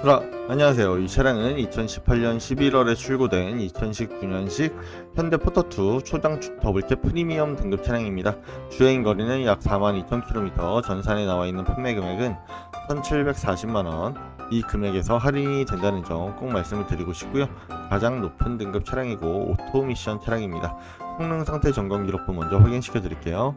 그라 안녕하세요. 이 차량은 2018년 11월에 출고된 2019년식 현대 포터2 초장축 더블캡 프리미엄 등급 차량입니다. 주행 거리는 약 42,000km, 전산에 나와 있는 판매 금액은 1,740만원. 이 금액에서 할인이 된다는 점 꼭 말씀을 드리고 싶고요. 가장 높은 등급 차량이고 오토 미션 차량입니다. 성능 상태 점검 기록부 먼저 확인시켜 드릴게요.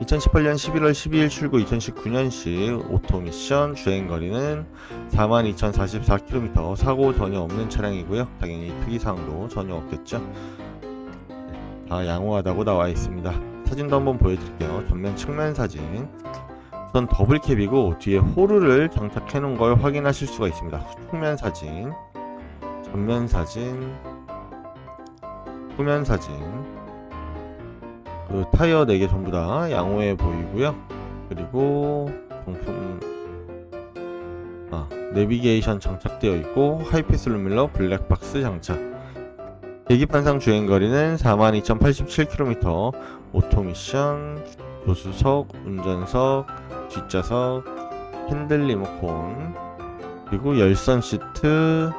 2018년 11월 12일 출고 2019년식 오토 미션 주행 거리는 42,044km 사고 전혀 없는 차량이고요. 당연히 특이사항도 전혀 없겠죠. 네, 다 양호하다고 나와 있습니다. 사진도 한번 보여드릴게요. 전면 측면 사진. 우선 더블캡이고 뒤에 호르를 장착해 놓은 걸 확인하실 수가 있습니다. 측면 사진, 전면 사진, 후면 사진. 그 타이어 4개 전부 다 양호해 보이고요. 그리고 정품 아, 내비게이션 장착되어 있고 하이패스 룸밀러 블랙박스 장착. 계기판상 주행 거리는 42,087km. 오토 미션, 조수석, 운전석, 뒷좌석, 핸들 리모컨, 그리고 열선 시트,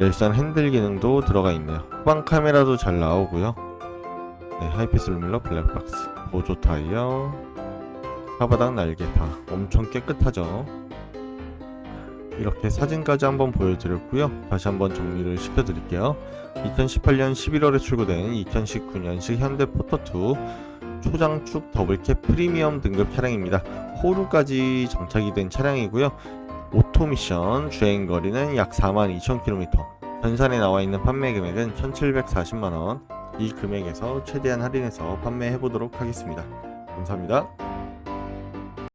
열선 핸들 기능도 들어가 있네요. 후방 카메라도 잘 나오고요. 네, 하이패스 룸밀러 블랙박스, 보조 타이어, 하바닥 날개 다 엄청 깨끗하죠. 이렇게 사진까지 한번 보여드렸고요. 다시 한번 정리를 시켜드릴게요. 2018년 11월에 출고된 2019년식 현대 포터2 초장축 더블캡 프리미엄 등급 차량입니다. 호루까지 장착이 된 차량이고요. 오토미션 주행 거리는 약 42,000km. 전산에 나와 있는 판매 금액은 1,740만원. 이 금액에서 최대한 할인해서 판매해 보도록 하겠습니다. 감사합니다.